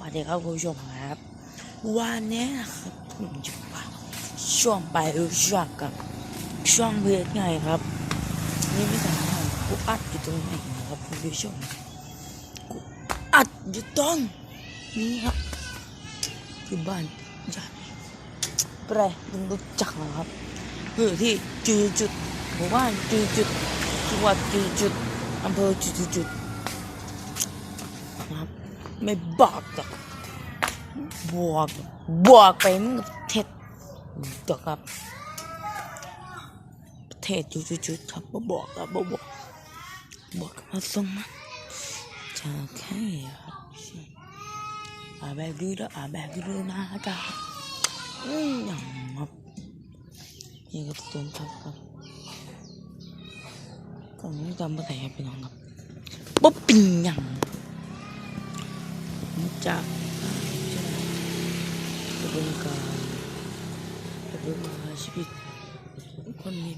วัสดีครับคุณผู้ชมครับ วันนี้นะครับผมจะมาช่วงไปช่วงกับช่วงเบียดไงครับ นี่ไม่ต่างกันกูอัดอยู่ตรงไหนนะครับคุณผู้ชมกูอัดอยู่ตรงนี้ครับที่บ้านญาติแปรมึงรู้จักนะครับคือที่จือจุดหมู่บ้านจือจุดจังหวัดจือจุดอำเภอจุดจุดจุดครับ ไม่บอกหรอกบอกบอกไปมันก็เท็จตอกครับประเทศจุดๆๆครับบ่บอกครับบ่บอกบอกมาส่งมาจะแค่ครับอาแบบดูแล้วอาแบบดูนะจ๊ะอืมอย่างครับนี่ก็ต้นทับครับก็ไม่จำไม่ได้ครับพี่น้องครับบ่เป็นหยัง จากกระบวนการกระบวนการชีวิต คนนี้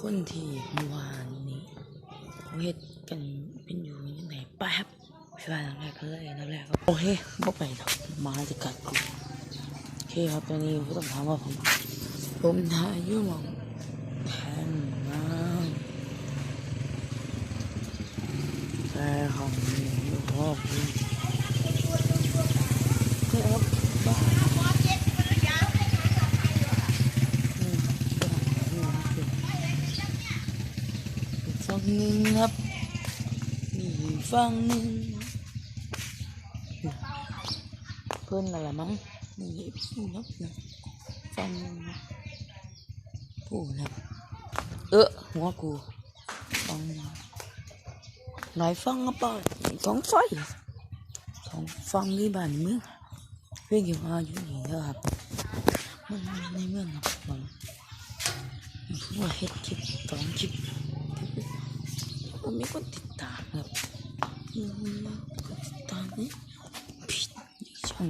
คนที่เมื่อวานนี้เขาเหตุกันเป็นอยู่ยังไงไปครับไปบ้านหลังแรกกันเลยหลังแรกครับโอเคบ่ไปหรอกมาจะกัดกูโอเคครับตอนนี้ผมต้องถามว่าผมผมถ่ายอยู่หมองแทนน้ำแต่ของนี้พ่อพี่ ครับบ้าน ฝั่งหนึ่งครับนี่ฝั่งหนึ่งเพื่อนอะไรมั้งนี่พี่นกนะฝั่งหนึ่งผู้นะเออหัวกูฟังหลายฟังอะป่ะสองไฟสองฟังที่บ้านเมืองเรื่องเกี่ยวกับอายุนี่ครับมันในเมืองครับผมผมว่าเฮ็ดคลิปสองคลิป ผมมีคนติดตามครับอืมคนติดตามนี่ผิดช่